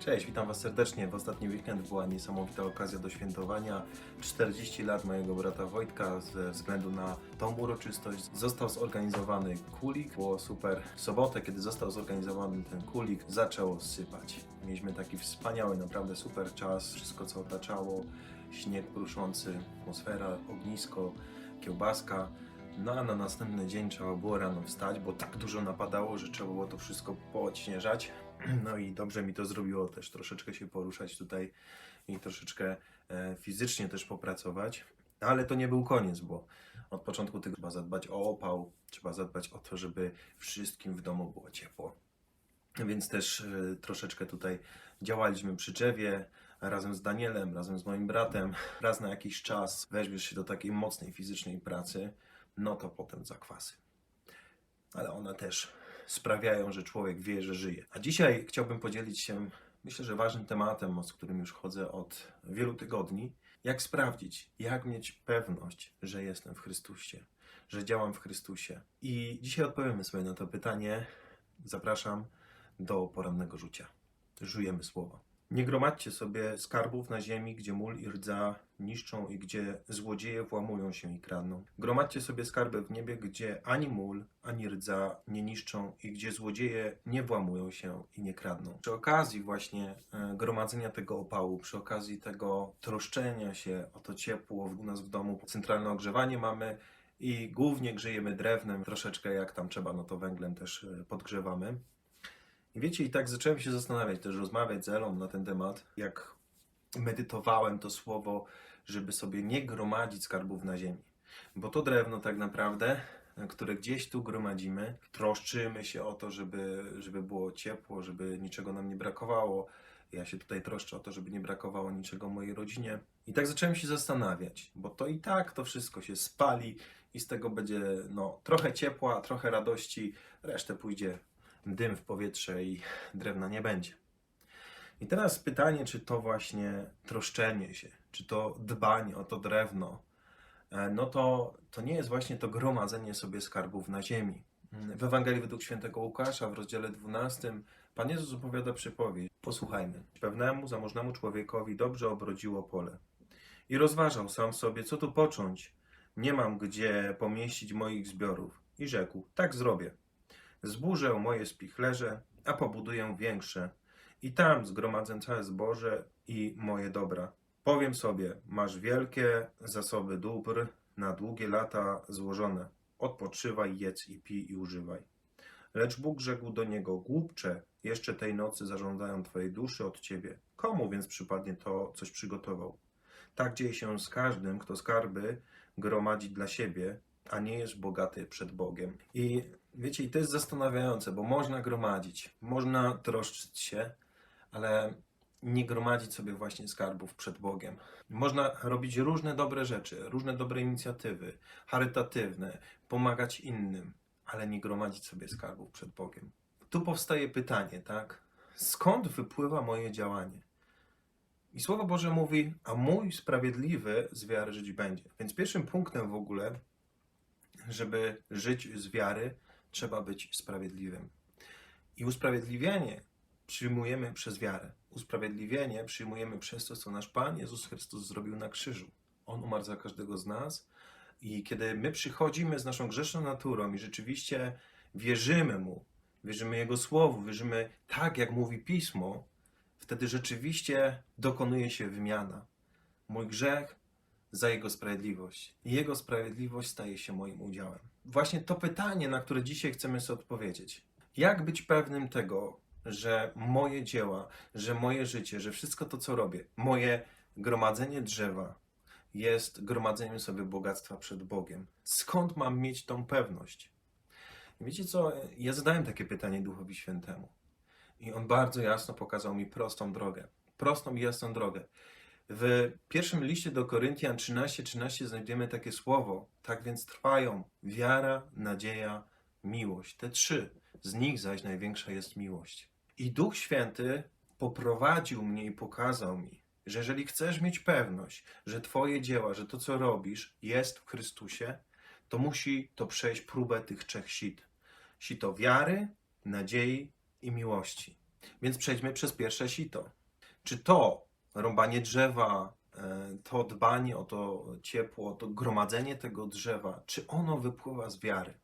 Cześć, witam Was serdecznie. W ostatni weekend była niesamowita okazja do świętowania. 40 lat mojego brata Wojtka. Ze względu na tą uroczystość został zorganizowany kulik. Było super. W sobotę, kiedy został zorganizowany ten kulik, zaczęło sypać. Mieliśmy taki wspaniały, naprawdę super czas. Wszystko co otaczało, śnieg pruszący, atmosfera, ognisko, kiełbaska. No a na następny dzień trzeba było rano wstać, bo tak dużo napadało, że trzeba było to wszystko poodśnieżać. No i dobrze mi to zrobiło też troszeczkę się poruszać tutaj i troszeczkę e, fizycznie też popracować. Ale to nie był koniec, bo od początku tego trzeba zadbać o opał, trzeba zadbać o to, żeby wszystkim w domu było ciepło. Więc też e, troszeczkę tutaj działaliśmy przy drzewie razem z Danielem, razem z moim bratem. Raz na jakiś czas weźmiesz się do takiej mocnej fizycznej pracy, no to potem zakwasy. Ale one też sprawiają, że człowiek wie, że żyje. A dzisiaj chciałbym podzielić się, myślę, że ważnym tematem, z którym już chodzę od wielu tygodni. Jak sprawdzić, jak mieć pewność, że jestem w Chrystusie, że działam w Chrystusie. I dzisiaj odpowiemy sobie na to pytanie. Zapraszam do porannego rzucia. Żujemy słowo. Nie gromadźcie sobie skarbów na ziemi, gdzie mól i rdza niszczą i gdzie złodzieje włamują się i kradną. Gromadźcie sobie skarby w niebie, gdzie ani mól, ani rdza nie niszczą i gdzie złodzieje nie włamują się i nie kradną. Przy okazji właśnie e, gromadzenia tego opału, przy okazji tego troszczenia się o to ciepło u nas w domu, centralne ogrzewanie mamy i głównie grzejemy drewnem, troszeczkę jak tam trzeba, no to węglem też e, podgrzewamy. I wiecie, i tak zacząłem się zastanawiać, też rozmawiać z Elą na ten temat, jak medytowałem to słowo, żeby sobie nie gromadzić skarbów na ziemi. Bo to drewno tak naprawdę, które gdzieś tu gromadzimy, troszczymy się o to, żeby, żeby było ciepło, żeby niczego nam nie brakowało. Ja się tutaj troszczę o to, żeby nie brakowało niczego mojej rodzinie. I tak zacząłem się zastanawiać, bo to i tak to wszystko się spali i z tego będzie no, trochę ciepła, trochę radości, resztę pójdzie dym w powietrze i drewna nie będzie. I teraz pytanie, czy to właśnie troszczenie się, czy to dbanie o to drewno, e, no to, to nie jest właśnie to gromadzenie sobie skarbów na ziemi. W Ewangelii według świętego Łukasza w rozdziale 12 Pan Jezus opowiada przypowieść. Posłuchajmy. Pewnemu, zamożnemu człowiekowi dobrze obrodziło pole. I rozważał sam sobie, co tu począć. Nie mam gdzie pomieścić moich zbiorów. I rzekł, tak zrobię. Zburzę moje spichlerze, a pobuduję większe. I tam zgromadzę całe zboże i moje dobra. Powiem sobie, masz wielkie zasoby dóbr, na długie lata złożone. Odpoczywaj, jedz i pij i używaj. Lecz Bóg rzekł do niego, głupcze, jeszcze tej nocy zażądają twojej duszy od ciebie. Komu więc przypadnie to, coś przygotował? Tak dzieje się z każdym, kto skarby gromadzi dla siebie, a nie jest bogaty przed Bogiem. I wiecie, i to jest zastanawiające, bo można gromadzić, można troszczyć się, ale nie gromadzić sobie właśnie skarbów przed Bogiem. Można robić różne dobre rzeczy, różne dobre inicjatywy, charytatywne, pomagać innym, ale nie gromadzić sobie skarbów przed Bogiem. Tu powstaje pytanie, tak? Skąd wypływa moje działanie? I Słowo Boże mówi, a mój sprawiedliwy z wiary żyć będzie. Więc pierwszym punktem w ogóle, żeby żyć z wiary, trzeba być sprawiedliwym. I usprawiedliwienie przyjmujemy przez wiarę. Usprawiedliwienie przyjmujemy przez to, co nasz Pan Jezus Chrystus zrobił na krzyżu. On umarł za każdego z nas i kiedy my przychodzimy z naszą grzeszną naturą i rzeczywiście wierzymy Mu, wierzymy Jego Słowu, wierzymy tak, jak mówi Pismo, wtedy rzeczywiście dokonuje się wymiana. Mój grzech za Jego sprawiedliwość. Jego sprawiedliwość staje się moim udziałem. Właśnie to pytanie, na które dzisiaj chcemy sobie odpowiedzieć. Jak być pewnym tego, że moje dzieła, że moje życie, że wszystko to, co robię, moje gromadzenie drzewa jest gromadzeniem sobie bogactwa przed Bogiem? Skąd mam mieć tą pewność? Wiecie co? Ja zadałem takie pytanie Duchowi Świętemu. I on bardzo jasno pokazał mi prostą drogę. Prostą i jasną drogę. W pierwszym liście do Koryntian 13:13 13 znajdziemy takie słowo: Tak więc trwają wiara, nadzieja, miłość. Te trzy. Z nich zaś największa jest miłość. I Duch Święty poprowadził mnie i pokazał mi, że jeżeli chcesz mieć pewność, że Twoje dzieła, że to, co robisz, jest w Chrystusie, to musi to przejść próbę tych trzech sit. Sito wiary, nadziei i miłości. Więc przejdźmy przez pierwsze sito. Czy to rąbanie drzewa, e, to dbanie o to ciepło, to gromadzenie tego drzewa, czy ono wypływa z wiary?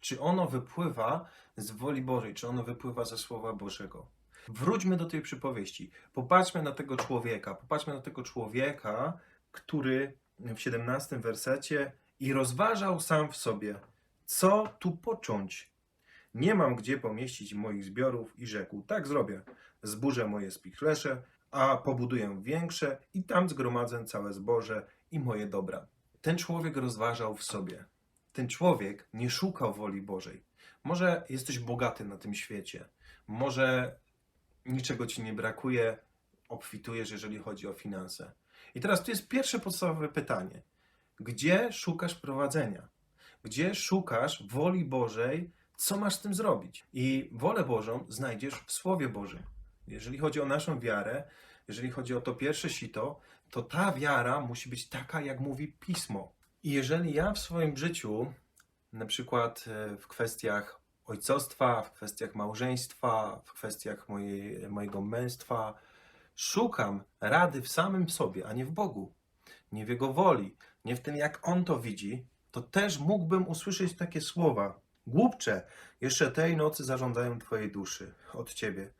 Czy ono wypływa z woli Bożej? Czy ono wypływa ze Słowa Bożego? Wróćmy do tej przypowieści. Popatrzmy na tego człowieka. Popatrzmy na tego człowieka, który w 17 wersecie i rozważał sam w sobie, co tu począć. Nie mam gdzie pomieścić moich zbiorów i rzekł, tak zrobię. Zburzę moje spichlesze, a pobuduję większe i tam zgromadzę całe zboże i moje dobra. Ten człowiek rozważał w sobie. Ten człowiek nie szukał woli Bożej. Może jesteś bogaty na tym świecie. Może niczego ci nie brakuje, obfitujesz, jeżeli chodzi o finanse. I teraz tu jest pierwsze podstawowe pytanie. Gdzie szukasz prowadzenia? Gdzie szukasz woli Bożej? Co masz z tym zrobić? I wolę Bożą znajdziesz w Słowie Bożym. Jeżeli chodzi o naszą wiarę, jeżeli chodzi o to pierwsze sito, to ta wiara musi być taka, jak mówi Pismo. I jeżeli ja w swoim życiu, na przykład e, w kwestiach ojcostwa, w kwestiach małżeństwa, w kwestiach mojej, mojego męstwa, szukam rady w samym sobie, a nie w Bogu, nie w Jego woli, nie w tym, jak On to widzi, to też mógłbym usłyszeć takie słowa. Głupcze, jeszcze tej nocy zażądają Twojej duszy od Ciebie.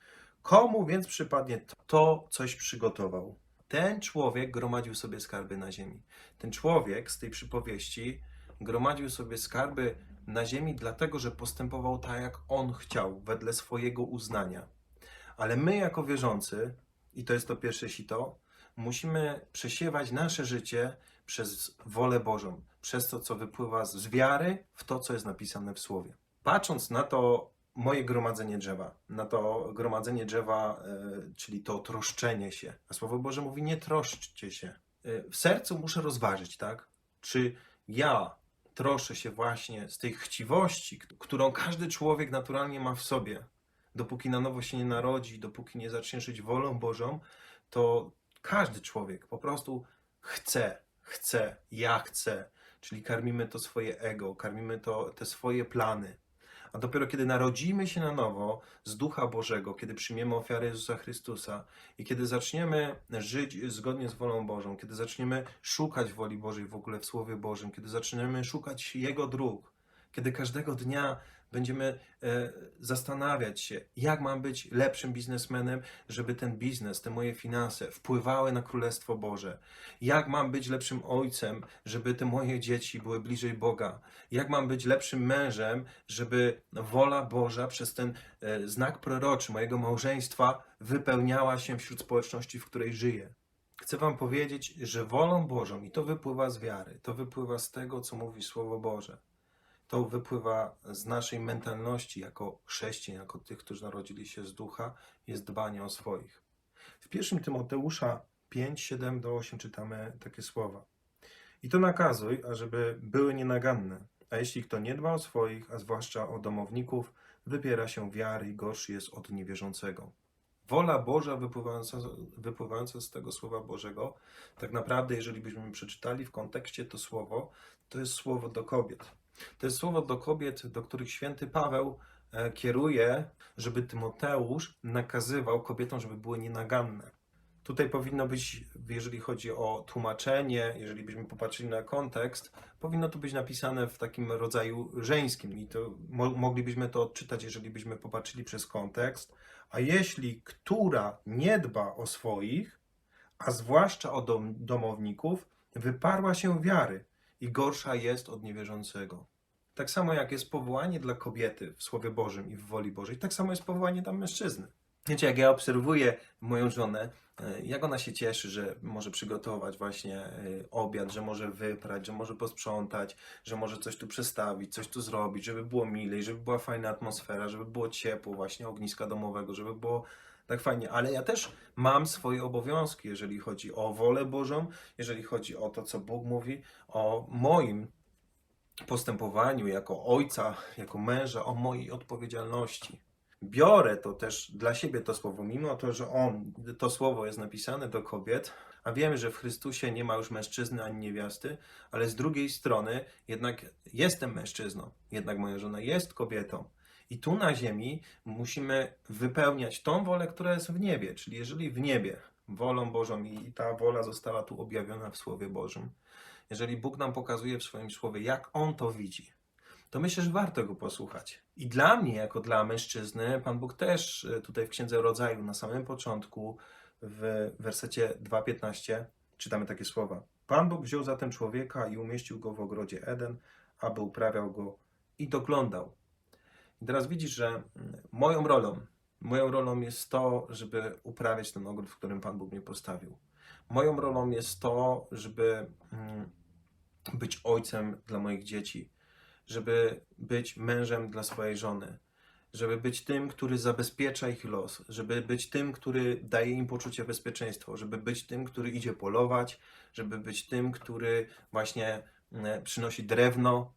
Komu więc przypadnie to, coś przygotował? Ten człowiek gromadził sobie skarby na ziemi. Ten człowiek z tej przypowieści gromadził sobie skarby na ziemi, dlatego że postępował tak, jak on chciał, wedle swojego uznania. Ale my, jako wierzący, i to jest to pierwsze sito, musimy przesiewać nasze życie przez wolę Bożą, przez to, co wypływa z wiary w to, co jest napisane w Słowie. Patrząc na to moje gromadzenie drzewa, na to gromadzenie drzewa, e, czyli to troszczenie się, a Słowo Boże mówi, nie troszczcie się. E, w sercu muszę rozważyć, tak? Czy ja troszczę się właśnie z tej chciwości, którą każdy człowiek naturalnie ma w sobie, dopóki na nowo się nie narodzi, dopóki nie zacznie żyć wolą Bożą, to każdy człowiek po prostu chce, chce, ja chcę. Czyli karmimy to swoje ego, karmimy to te swoje plany. A dopiero kiedy narodzimy się na nowo z Ducha Bożego, kiedy przyjmiemy ofiarę Jezusa Chrystusa i kiedy zaczniemy żyć zgodnie z wolą Bożą, kiedy zaczniemy szukać woli Bożej w ogóle w Słowie Bożym, kiedy zaczniemy szukać Jego dróg, kiedy każdego dnia będziemy e, zastanawiać się, jak mam być lepszym biznesmenem, żeby ten biznes, te moje finanse wpływały na Królestwo Boże. Jak mam być lepszym ojcem, żeby te moje dzieci były bliżej Boga. Jak mam być lepszym mężem, żeby wola Boża przez ten e, znak proroczy mojego małżeństwa wypełniała się wśród społeczności, w której żyję. Chcę Wam powiedzieć, że wolą Bożą, i to wypływa z wiary, to wypływa z tego, co mówi Słowo Boże to wypływa z naszej mentalności jako chrześcijan, jako tych, którzy narodzili się z ducha, jest dbanie o swoich. W pierwszym Tymoteusza 5, 7 do 8 czytamy takie słowa. I to nakazuj, ażeby były nienaganne, a jeśli kto nie dba o swoich, a zwłaszcza o domowników, wypiera się wiary i gorszy jest od niewierzącego. Wola Boża wypływająca, wypływająca z tego Słowa Bożego, tak naprawdę, jeżeli byśmy przeczytali w kontekście to słowo, to jest słowo do kobiet. To jest słowo do kobiet, do których święty Paweł e, kieruje, żeby Tymoteusz nakazywał kobietom, żeby były nienaganne. Tutaj powinno być, jeżeli chodzi o tłumaczenie, jeżeli byśmy popatrzyli na kontekst, powinno to być napisane w takim rodzaju żeńskim i to mo moglibyśmy to odczytać, jeżeli byśmy popatrzyli przez kontekst. A jeśli która nie dba o swoich, a zwłaszcza o dom domowników, wyparła się wiary i gorsza jest od niewierzącego. Tak samo jak jest powołanie dla kobiety w Słowie Bożym i w woli Bożej, tak samo jest powołanie dla mężczyzny. Wiecie, jak ja obserwuję moją żonę, e, jak ona się cieszy, że może przygotować właśnie e, obiad, że może wyprać, że może posprzątać, że może coś tu przestawić, coś tu zrobić, żeby było milej, żeby była fajna atmosfera, żeby było ciepło, właśnie ogniska domowego, żeby było tak fajnie. Ale ja też mam swoje obowiązki, jeżeli chodzi o wolę Bożą, jeżeli chodzi o to, co Bóg mówi, o moim postępowaniu jako ojca, jako męża, o mojej odpowiedzialności. Biorę to też dla siebie to słowo, mimo to, że on, to słowo jest napisane do kobiet, a wiemy, że w Chrystusie nie ma już mężczyzny ani niewiasty, ale z drugiej strony jednak jestem mężczyzną, jednak moja żona jest kobietą. I tu na ziemi musimy wypełniać tą wolę, która jest w niebie. Czyli jeżeli w niebie wolą Bożą i ta wola została tu objawiona w Słowie Bożym, jeżeli Bóg nam pokazuje w swoim Słowie, jak On to widzi, to myślę, że warto go posłuchać. I dla mnie, jako dla mężczyzny, Pan Bóg też e, tutaj w Księdze Rodzaju na samym początku, w wersecie 2.15, czytamy takie słowa. Pan Bóg wziął zatem człowieka i umieścił go w ogrodzie Eden, aby uprawiał go i doglądał. I teraz widzisz, że mm, moją rolą, moją rolą jest to, żeby uprawiać ten ogród, w którym Pan Bóg mnie postawił. Moją rolą jest to, żeby mm, być ojcem dla moich dzieci, żeby być mężem dla swojej żony, żeby być tym, który zabezpiecza ich los, żeby być tym, który daje im poczucie bezpieczeństwa, żeby być tym, który idzie polować, żeby być tym, który właśnie mm, przynosi drewno.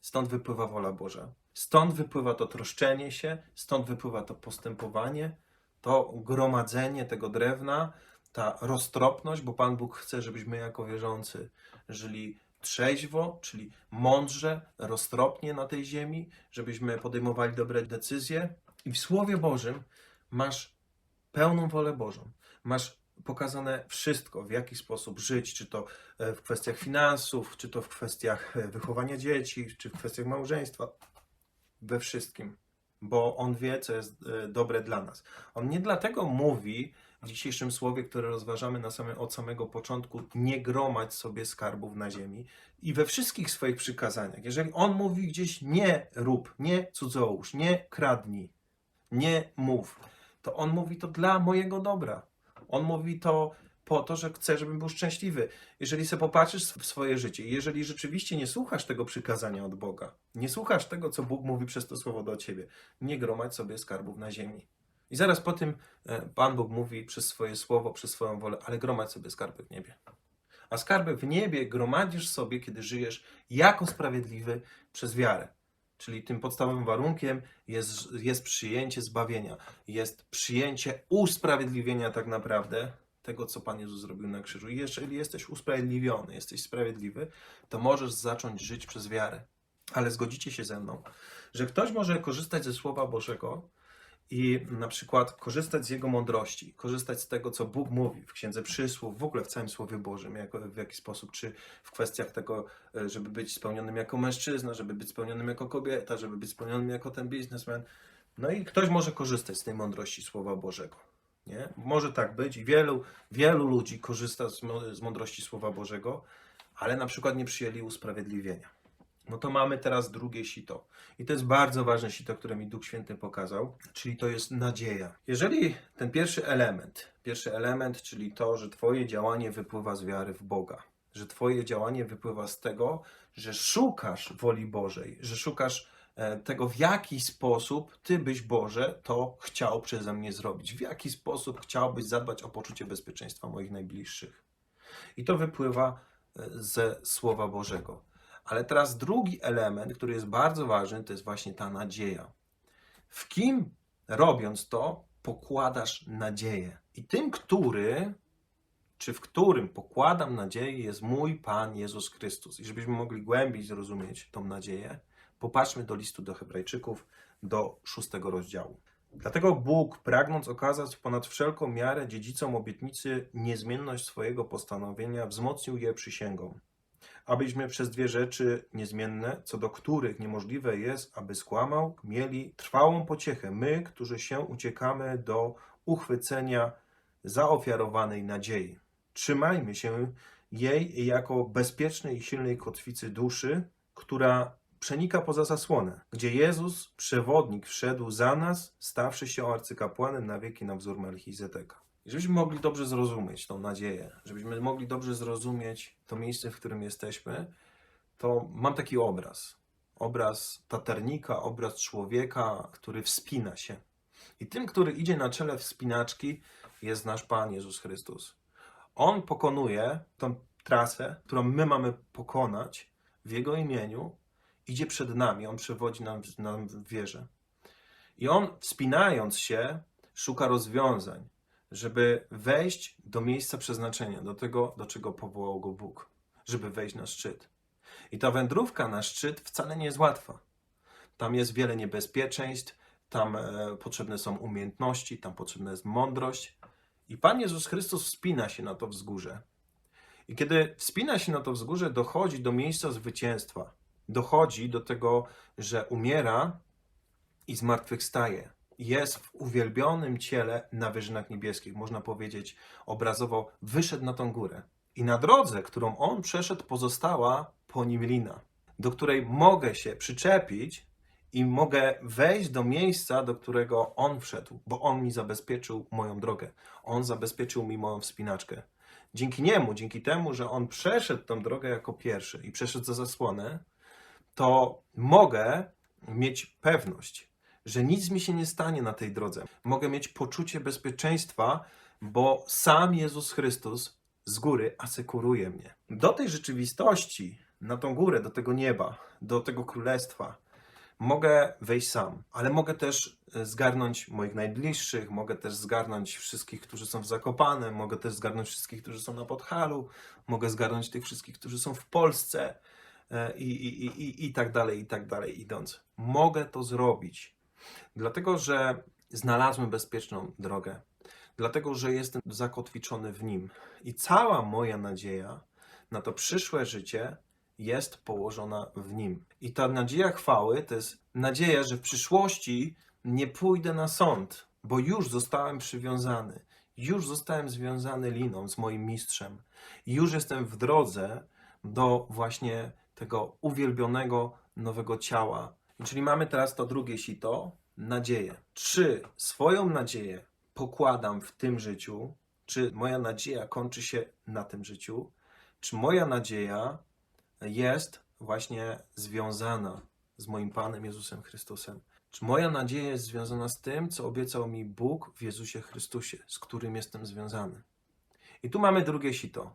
Stąd wypływa wola Boża. Stąd wypływa to troszczenie się, stąd wypływa to postępowanie, to gromadzenie tego drewna, ta roztropność, bo Pan Bóg chce, żebyśmy jako wierzący żyli trzeźwo, czyli mądrze, roztropnie na tej ziemi, żebyśmy podejmowali dobre decyzje. I w Słowie Bożym masz pełną wolę Bożą. Masz pokazane wszystko, w jaki sposób żyć, czy to e, w kwestiach finansów, czy to w kwestiach e, wychowania dzieci, czy w kwestiach małżeństwa. We wszystkim. Bo On wie, co jest e, dobre dla nas. On nie dlatego mówi, w dzisiejszym słowie, które rozważamy na samym, od samego początku, nie gromadź sobie skarbów na ziemi i we wszystkich swoich przykazaniach. Jeżeli on mówi gdzieś nie rób, nie cudzołóż, nie kradnij, nie mów, to on mówi to dla mojego dobra. On mówi to po to, że chce, żebym był szczęśliwy. Jeżeli sobie popatrzysz w swoje życie, jeżeli rzeczywiście nie słuchasz tego przykazania od Boga, nie słuchasz tego, co Bóg mówi przez to słowo do ciebie, nie gromadź sobie skarbów na ziemi. I zaraz po tym e, Pan Bóg mówi przez swoje słowo, przez swoją wolę, ale gromadź sobie skarby w niebie. A skarby w niebie gromadzisz sobie, kiedy żyjesz jako sprawiedliwy przez wiarę. Czyli tym podstawowym warunkiem jest, jest przyjęcie zbawienia, jest przyjęcie usprawiedliwienia tak naprawdę tego, co Pan Jezus zrobił na krzyżu. I jeżeli jesteś usprawiedliwiony, jesteś sprawiedliwy, to możesz zacząć żyć przez wiarę. Ale zgodzicie się ze mną, że ktoś może korzystać ze Słowa Bożego, i na przykład korzystać z Jego mądrości, korzystać z tego, co Bóg mówi w Księdze Przysłów, w ogóle w całym Słowie Bożym, w jaki sposób, czy w kwestiach tego, e, żeby być spełnionym jako mężczyzna, żeby być spełnionym jako kobieta, żeby być spełnionym jako ten biznesmen. No i ktoś może korzystać z tej mądrości Słowa Bożego. Nie? Może tak być i wielu, wielu ludzi korzysta z, mądrości Słowa Bożego, ale na przykład nie przyjęli usprawiedliwienia. No to mamy teraz drugie sito. I to jest bardzo ważne sito, które mi Duch Święty pokazał, czyli to jest nadzieja. Jeżeli ten pierwszy element, pierwszy element, czyli to, że Twoje działanie wypływa z wiary w Boga, że Twoje działanie wypływa z tego, że szukasz woli Bożej, że szukasz tego, w jaki sposób Ty byś Boże to chciał przeze mnie zrobić, w jaki sposób chciałbyś zadbać o poczucie bezpieczeństwa moich najbliższych. I to wypływa e, ze Słowa Bożego. Ale teraz drugi element, który jest bardzo ważny, to jest właśnie ta nadzieja. W kim robiąc to, pokładasz nadzieję. I tym, który, czy w którym pokładam nadzieję, jest mój Pan Jezus Chrystus. I żebyśmy mogli głębiej zrozumieć tą nadzieję, popatrzmy do listu do Hebrajczyków, do szóstego rozdziału. Dlatego Bóg, pragnąc okazać ponad wszelką miarę dziedzicom obietnicy niezmienność swojego postanowienia, wzmocnił je przysięgą abyśmy przez dwie rzeczy niezmienne, co do których niemożliwe jest, aby skłamał, mieli trwałą pociechę, my, którzy się uciekamy do uchwycenia zaofiarowanej nadziei. Trzymajmy się jej jako bezpiecznej i silnej kotwicy duszy, która przenika poza zasłonę, gdzie Jezus, przewodnik, wszedł za nas, stawszy się arcykapłanem na wieki na wzór Melchizedeka. I żebyśmy mogli dobrze zrozumieć tą nadzieję, żebyśmy mogli dobrze zrozumieć to miejsce, w którym jesteśmy, to mam taki obraz. Obraz taternika, obraz człowieka, który wspina się. I tym, który idzie na czele wspinaczki, jest nasz Pan Jezus Chrystus. On pokonuje tą trasę, którą my mamy pokonać w Jego imieniu, idzie przed nami, On przewodzi nam, nam w wierze. I On, wspinając się, szuka rozwiązań żeby wejść do miejsca przeznaczenia, do tego, do czego powołał go Bóg, żeby wejść na szczyt. I ta wędrówka na szczyt wcale nie jest łatwa. Tam jest wiele niebezpieczeństw, tam e, potrzebne są umiejętności, tam potrzebna jest mądrość. I Pan Jezus Chrystus wspina się na to wzgórze. I kiedy wspina się na to wzgórze, dochodzi do miejsca zwycięstwa. Dochodzi do tego, że umiera i zmartwychwstaje. Jest w uwielbionym ciele na wyżynach niebieskich. Można powiedzieć obrazowo, wyszedł na tą górę. I na drodze, którą on przeszedł, pozostała po nim lina, do której mogę się przyczepić i mogę wejść do miejsca, do którego on wszedł, bo on mi zabezpieczył moją drogę. On zabezpieczył mi moją wspinaczkę. Dzięki niemu, dzięki temu, że on przeszedł tą drogę jako pierwszy i przeszedł za zasłonę, to mogę mieć pewność, że nic mi się nie stanie na tej drodze. Mogę mieć poczucie bezpieczeństwa, bo sam Jezus Chrystus z góry asekuruje mnie. Do tej rzeczywistości, na tą górę, do tego nieba, do tego królestwa, mogę wejść sam, ale mogę też e, zgarnąć moich najbliższych, mogę też zgarnąć wszystkich, którzy są w Zakopane, mogę też zgarnąć wszystkich, którzy są na Podhalu, mogę zgarnąć tych wszystkich, którzy są w Polsce i, i, i, i, i tak dalej, i tak dalej idąc. Mogę to zrobić, dlatego że znalazłem bezpieczną drogę, dlatego że jestem zakotwiczony w Nim i cała moja nadzieja na to przyszłe życie jest położona w Nim. I ta nadzieja chwały to jest nadzieja, że w przyszłości nie pójdę na sąd, bo już zostałem przywiązany, już zostałem związany liną z moim mistrzem, już jestem w drodze do właśnie tego uwielbionego nowego ciała. Czyli mamy teraz to drugie sito, nadzieję. Czy swoją nadzieję pokładam w tym życiu, czy moja nadzieja kończy się na tym życiu, czy moja nadzieja jest właśnie związana z moim Panem Jezusem Chrystusem. Czy moja nadzieja jest związana z tym, co obiecał mi Bóg w Jezusie Chrystusie, z którym jestem związany? I tu mamy drugie sito.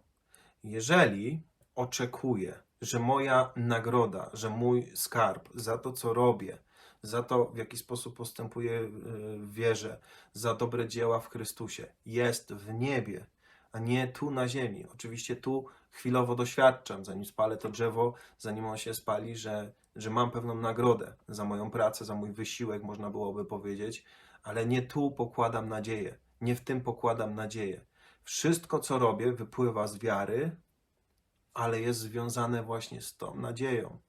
Jeżeli oczekuję, że moja nagroda, że mój skarb za to, co robię, za to, w jaki sposób postępuję yy, w wierze, za dobre dzieła w Chrystusie, jest w niebie, a nie tu na ziemi. Oczywiście tu chwilowo doświadczam, zanim spalę to drzewo, zanim on się spali, że, że mam pewną nagrodę za moją pracę, za mój wysiłek, można byłoby powiedzieć, ale nie tu pokładam nadzieję, nie w tym pokładam nadzieję. Wszystko, co robię, wypływa z wiary, ale jest związane właśnie z tą nadzieją.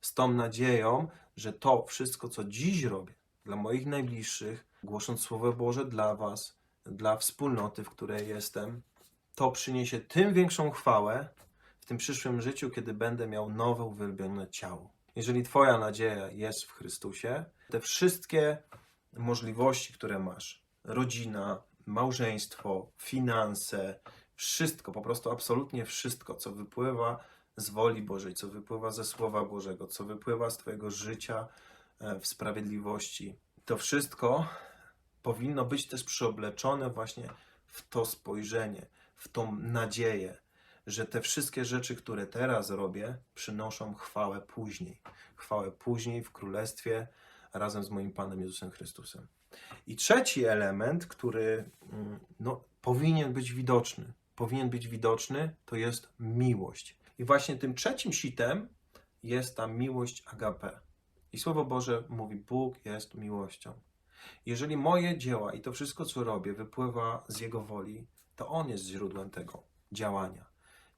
Z tą nadzieją, że to wszystko, co dziś robię dla moich najbliższych, głosząc Słowo Boże dla Was, dla wspólnoty, w której jestem, to przyniesie tym większą chwałę w tym przyszłym życiu, kiedy będę miał nowe, uwielbione ciało. Jeżeli Twoja nadzieja jest w Chrystusie, te wszystkie możliwości, które masz, rodzina, małżeństwo, finanse, wszystko, po prostu absolutnie wszystko, co wypływa z woli Bożej, co wypływa ze Słowa Bożego, co wypływa z Twojego życia e, w sprawiedliwości, to wszystko powinno być też przeobleczone właśnie w to spojrzenie, w tą nadzieję, że te wszystkie rzeczy, które teraz robię, przynoszą chwałę później. Chwałę później w królestwie razem z moim Panem Jezusem Chrystusem. I trzeci element, który mm, no, powinien być widoczny, powinien być widoczny, to jest miłość. I właśnie tym trzecim sitem jest ta miłość agape. I Słowo Boże mówi: Bóg jest miłością. Jeżeli moje dzieła i to wszystko, co robię, wypływa z Jego woli, to On jest źródłem tego działania.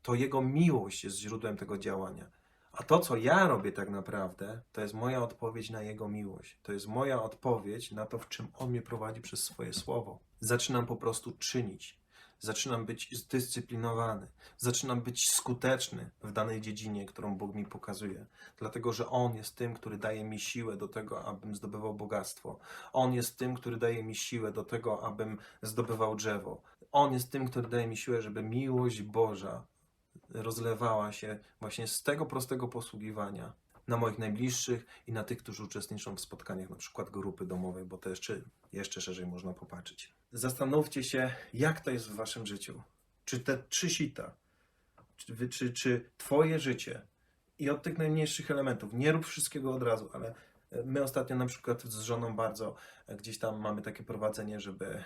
To Jego miłość jest źródłem tego działania. A to, co ja robię tak naprawdę, to jest moja odpowiedź na Jego miłość. To jest moja odpowiedź na to, w czym On mnie prowadzi przez swoje słowo. Zaczynam po prostu czynić. Zaczynam być zdyscyplinowany. Zaczynam być skuteczny w danej dziedzinie, którą Bóg mi pokazuje. Dlatego, że On jest tym, który daje mi siłę do tego, abym zdobywał bogactwo. On jest tym, który daje mi siłę do tego, abym zdobywał drzewo. On jest tym, który daje mi siłę, żeby miłość Boża rozlewała się właśnie z tego prostego posługiwania na moich najbliższych i na tych, którzy uczestniczą w spotkaniach, na przykład grupy domowej, bo to jeszcze, jeszcze szerzej można popatrzeć. Zastanówcie się, jak to jest w waszym życiu. Czy te trzy sita, czy, czy, czy twoje życie i od tych najmniejszych elementów, nie rób wszystkiego od razu, ale my ostatnio na przykład z żoną bardzo gdzieś tam mamy takie prowadzenie, żeby e,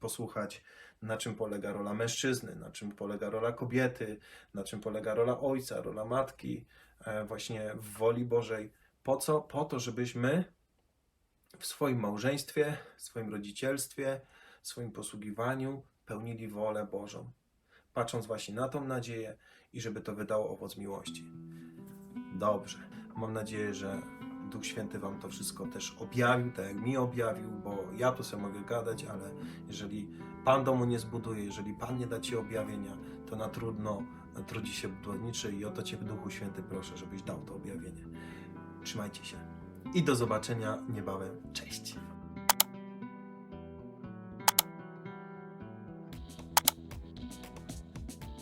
posłuchać na czym polega rola mężczyzny, na czym polega rola kobiety, na czym polega rola ojca, rola matki, właśnie w woli Bożej, Po co? Po to, żebyśmy w swoim małżeństwie, w swoim rodzicielstwie, w swoim posługiwaniu pełnili wolę Bożą. Patrząc właśnie na tą nadzieję i żeby to wydało owoc miłości. Dobrze. Mam nadzieję, że Duch Święty Wam to wszystko też objawił, tak jak mi objawił, bo ja tu sobie mogę gadać, ale jeżeli Pan domu nie zbuduje, jeżeli Pan nie da Ci objawienia, to na trudno trudzi się budowniczy i o to Cię Duchu Święty proszę, żebyś dał to objawienie. Trzymajcie się i do zobaczenia niebawem. Cześć!